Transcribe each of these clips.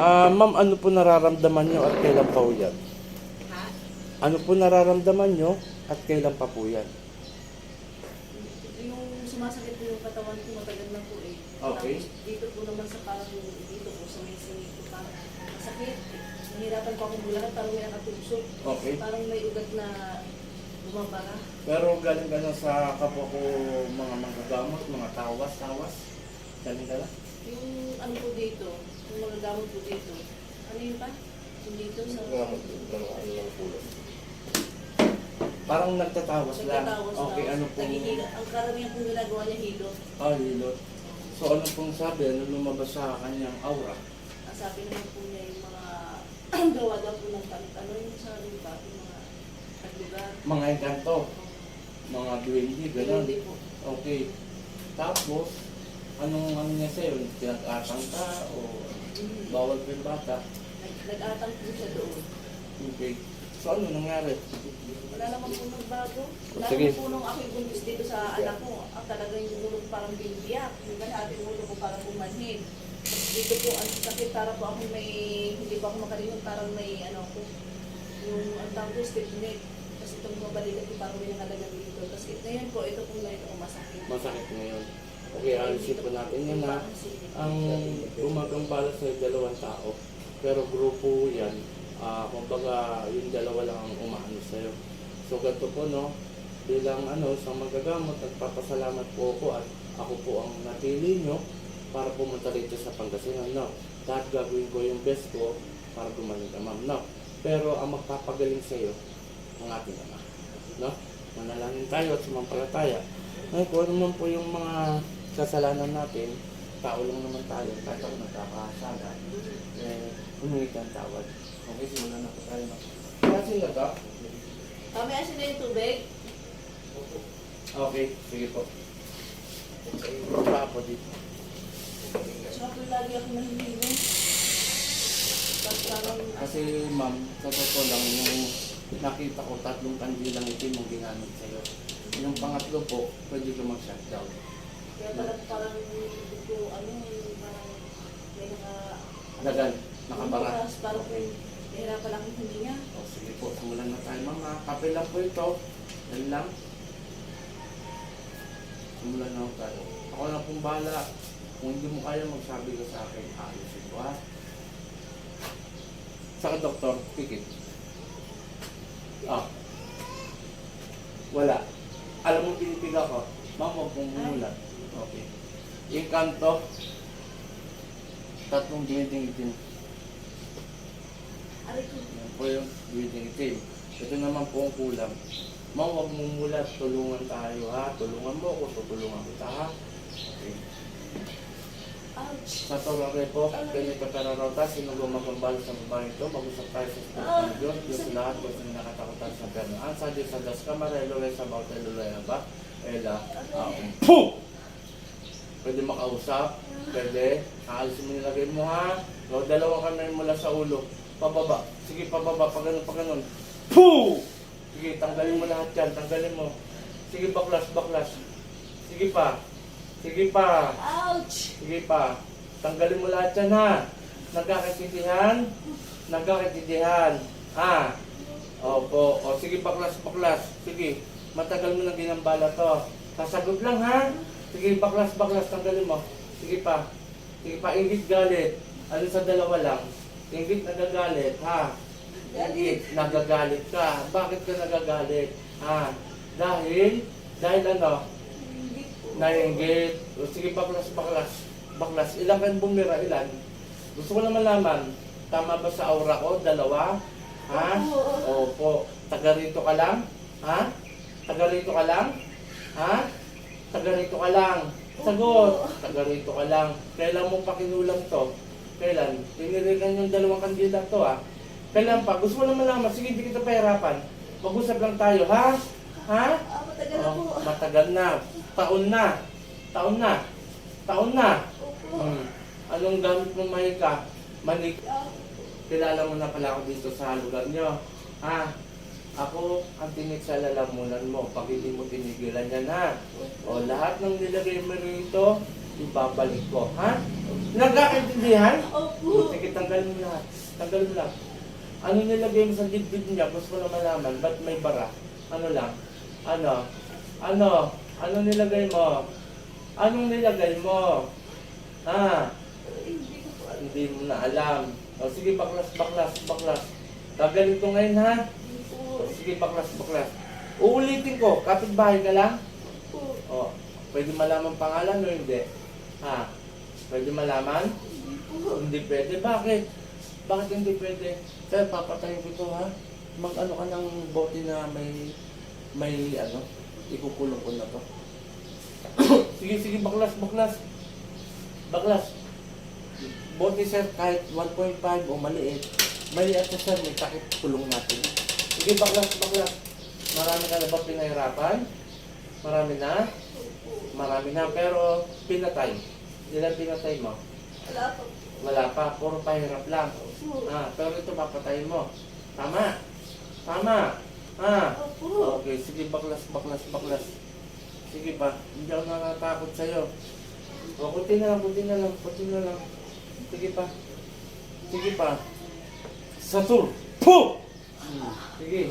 Ah, ma'am, ano po nararamdaman nyo at kailan pa po yan? Ha? Ano po nararamdaman nyo at kailan pa po yan? Yung sumasakit po yung katawan ko matagal na po eh. Okay. Tapos dito po naman sa parang dito po sa may singit ko parang masakit. Nahirapan po akong bulakan parang may nakatulsok. Okay. Parang may ugat na bumabara. Pero galing ka na sa kapwa ko mga manggagamot, mga tawas, tawas. Galing ka na? Yung ano po dito, yung mga gamot po dito. Ano yun pa? Yung dito sa... Parang nagtatawas lang. Nagtatawas Okay, lang. ano pong... Naghihiga. Ang karamihan pong ginagawa niya hilo. Ah, hilot. So ano pong sabi? Ano lumabas sa kanyang aura? Ang sabi naman po niya yung mga gawa daw po ng tanit. Ano yung sa lupa? Yung mga naglugar. Mga engkanto, mga duwende, gano'n. Hindi po. Okay. Tapos, anong ano niya sa'yo? Pinag-atang ka o. bawal pa yung bata? Nag- Nag-atang po siya doon. Okay. So ano nangyari? Wala naman po nagbago. Wala Sige. naman po nung ako yung buntis dito sa anak ko. Ang talagang yung ulo ko parang binibiyak. Yung kalahati ng ulo ko parang bumanhid. Dito po, ang sakit, para po ako may, hindi po ako makalingon, parang may ano ko. Yung ang tawag ko, stiff neck. Tapos itong mga balikat ko parang may nakalagan dito. Tapos ngayon po, ito po ngayon ang masakit. Masakit ngayon. Okay, alisin po natin yan na ang gumagambala sa dalawang tao. Pero grupo yan, ah kumbaga yung dalawa lang ang umaano sa'yo. So ganito po no, bilang ano, sa magagamot, nagpapasalamat po ako at ako po ang napili nyo para pumunta rito sa Pangasinan. No? Lahat gagawin ko yung best ko para gumaling ka ma'am. No? Pero ang magpapagaling sa'yo, ang ating ama. No? Manalangin tayo at sumampalataya. Ngayon, kung ano man po yung mga kasalanan natin, tao lang naman tayo, kahit ako nagkakasala, eh, humingi kang tawad. Okay, simulan na po tayo. No? Kasi na to? Kami asin na yung tubig. Okay, sige po. Baba po dito. Po lagi ako nahihilo. Kasi ma'am, sa totoo lang, yung nakita ko tatlong kandilang itim yung ginamit sa'yo. Yung pangatlo po, pwede ka mag-shutdown. Kaya parang, parang, ko, ano, parang, may naka, Dagan, nakabara. Tapos parang po, nahirapan yung huminga. O sige po, simulan na tayo mga kape lang po ito. Yan lang. Simulan na tayo. Ako na pong bahala. Kung hindi mo kaya magsabi ka sa akin, ayos ito ha. Saka doktor, pikit. Ah. Wala. Alam mo pinipiga ko. Huwag mong mumulat. Yung kanto, tatlong building itim. Yan po yung building itim. Ito naman po ang kulang. Ma'am, huwag mong mulat. Tulungan tayo ha. Tulungan mo ako. Tutulungan kita ha. Okay. ouch. Sa Torare po, ganito kararota, sino gumagambal sa babae ito, mag-usap tayo sa Espiritu ng Diyos, Diyos sa lahat, Diyos na nakatakutan sa Pernaan, sa Diyos sa Diyos Kamarelo, sa Bauta Lulaya ba, Ela, Aum. Puh! Pwede makausap, pwede, aalisin mo nilagay mo ha, o, dalawang kamay mula sa ulo, pababa, sige pababa, pag ganun, pag ganun, Puh! Sige, tanggalin mo lahat yan, tanggalin mo, sige baklas, baklas, sige pa, sige pa, Ouch! Sige pa. Tanggalin mo lahat yan ha. Nagkakaintindihan? Nagkakaintindihan. Ha? Opo. O sige baklas, baklas. Sige. Matagal mo nang ginambala to. Sasagot lang ha. Sige baklas, baklas. Tanggalin mo. Sige pa. Sige pa. Ingit galit. Ano sa dalawa lang? Ingit nagagalit. Ha? Ingit nagagalit ka. Bakit ka nagagalit? Ha? Dahil? Dahil ano? Nainggit. O sige, baklas, baklas. Baklas. Ilan kan bumira? Ilan? Gusto ko lang malaman. Tama ba sa aura ko? Dalawa? Ha? Opo. Taga rito ka lang? Ha? Taga rito ka lang? Ha? Taga rito ka lang? Sagot. Taga rito ka lang. Kailan mo pa kinulang to? Kailan? Tinirikan yung dalawang kandila to ha? Kailan pa? Gusto ko lang malaman. Sige, hindi kita pahirapan. Mag-usap lang tayo, ha? Ha? Ah, matagal na po. Oh, matagal na. Taon na. Taon na. Taon na. Opo. Hmm. Anong gamit mo mahika? Manik. Ah, Kilala mo na pala ako dito sa lugar nyo. Ha? Ako ang tinik sa lalamunan mo. Pag hindi mo tinigilan yan ha. O lahat ng nilagay mo rito, ibabalik ko. Ha? Nagkakaintindihan? Opo. Sige, tanggalin mo lahat. Tanggalin mo lahat. Ano nilagay mo sa dibdib niya? Gusto ko na malaman. Ba't may bara? Ano lang? Ano? Ano? Ano nilagay mo? Anong nilagay mo? Ha? Hindi mo na alam. O sige, baklas, baklas, baklas. Tagalin ko ngayon ha? Sige, baklas, baklas. Uulitin ko, kapitbahay ka lang? Po. O, pwede malaman pangalan o hindi? Ha? Pwede malaman? Hindi po. Hindi pwede. Bakit? Bakit hindi pwede? Sir, papatayin ko ito ha. Mag ano ka ng bote na may may ano, ikukulong ko na to. sige, sige, baklas, baklas. Baklas. Bote sir, kahit 1.5 o maliit. Maliit na sir, may takip kulong natin. Sige, baklas, baklas. Marami ka na ba pinahirapan? Marami na? Marami na, pero pinatay. Ilan pinatay mo? Wala pa. Wala pa, puro pahirap lang. Opo. Ah, pero ito papatayin mo. Tama. Tama. Ah. Okay, sige, baklas, baklas, baklas. Sige pa, hindi ako natatakot sa'yo. O, kunti na lang, kunti na lang, kunti na lang. Sige pa. Sige pa. Satur! Puh! Hmm, Sige.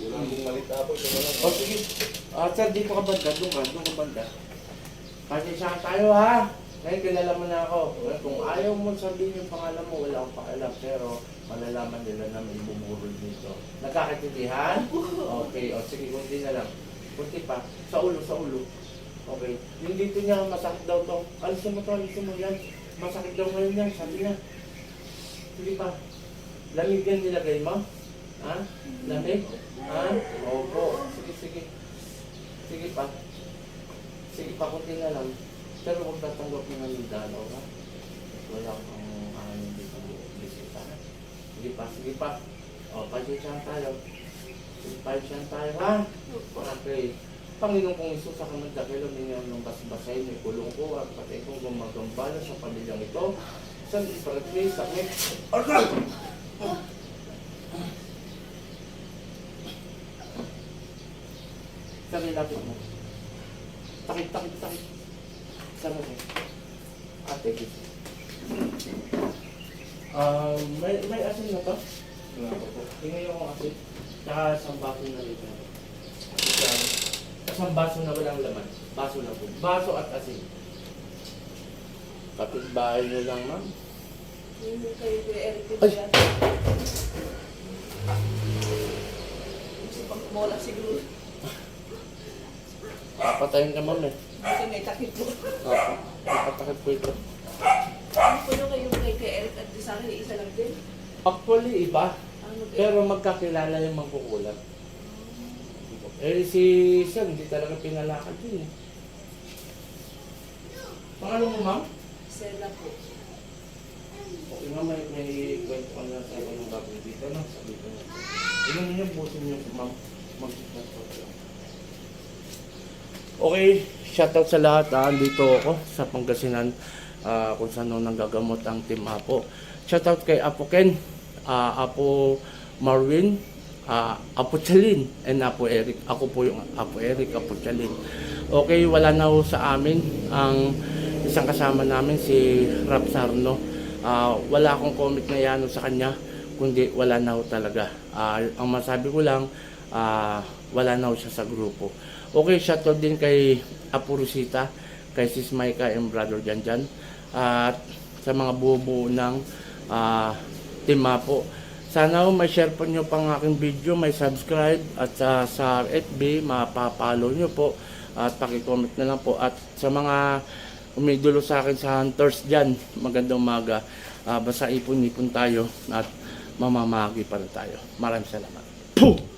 Wala mong malitapos. Wala O, sige. Ah, sir, dito ka banda. Doon ka, doon ka banda. Pasensyahan tayo, ha? Ngayon, kilala mo na ako. Kung ayaw mo sabihin yung pangalan mo, wala akong pakialam. Pero, malalaman nila na may bumurol dito. Nagkakaintindihan? Okay, o sige, kunti na lang. Kunti pa. Sa ulo, sa ulo. Okay. Yung dito niya, masakit daw to. Alisin mo to, alisin mo yan. Masakit daw ngayon yan, sabi niya. Sige pa. Lamig yan nilagay mo? Ha? Lamig? Ha? Opo. Sige, sige. Sige pa. Sige pa, kunti na lang. Pero huwag tatanggap mo ng dalaw, ha? Wala kang ano dito bisita. Sige pa, sige pa. O, pasensyahan tayo. Sige, pasensyahan tayo, ha? Okay. Panginoon kong Isus sa kamang dakilo ninyo ng basbasay ni kulong ko at patay kong gumagambala sa pamilyang ito. Sa iparatri, sakit. Aray! Sabi lapit mo. Takit, takit, takit. Saan mo siya? Ate, gusto. Ah, may, may asin na to? Wala pa po. Tingnan yung asin. Tsaka isang baso na rin. Isang, isang baso na walang laman. Baso na po. Baso at asin. Kapit-bahay nyo lang, ma'am. Hindi kayo dito Ay. Gusto pang kumola siguro. Papatayin ka, ma'am eh. Kasi may takip po. Opo. Papatakit po ito. Ano po yung kayo kay Eric at sa akin isa lang din? Actually, iba. Ano? Pero magkakilala yung magkukulat. Eh, si Sir, hindi talaga pinalakad yun eh. Pangalan mo, ma'am? Sela po. Okay nga, may, may kwento ka na sa ako ng gagawin dito, no? Sabi ko na. Ilan niyo, busin niyo, ma'am. mag Okay, shoutout sa lahat. Ah. Dito ako sa Pangasinan ah, kung saan nung nanggagamot ang Team Apo. Shoutout kay Apo Ken, ah, Apo Marvin, ah, Apo Chalin, and Apo Eric. Ako po yung Apo Eric, Apo Chalin. Okay, wala na ho sa amin ang isang kasama namin si Rap Sarno. Ah, wala akong comment na yano sa kanya, kundi wala na ho talaga. Ah, ang masabi ko lang, ah, wala na ho siya sa grupo. Okay, shoutout din kay Apo kay Sis Maika and Brother Janjan, at sa mga buo-buo ng ah, Team Apo. Sana ho ma-share po nyo pang aking video, may subscribe at sa, sa FB, mapapalo nyo po at pakicomment na lang po. At sa mga umidulo sa akin sa hunters dyan, magandang umaga. Ah, basta ipon-ipon tayo at mamamagi pa tayo. Maraming salamat. Puh!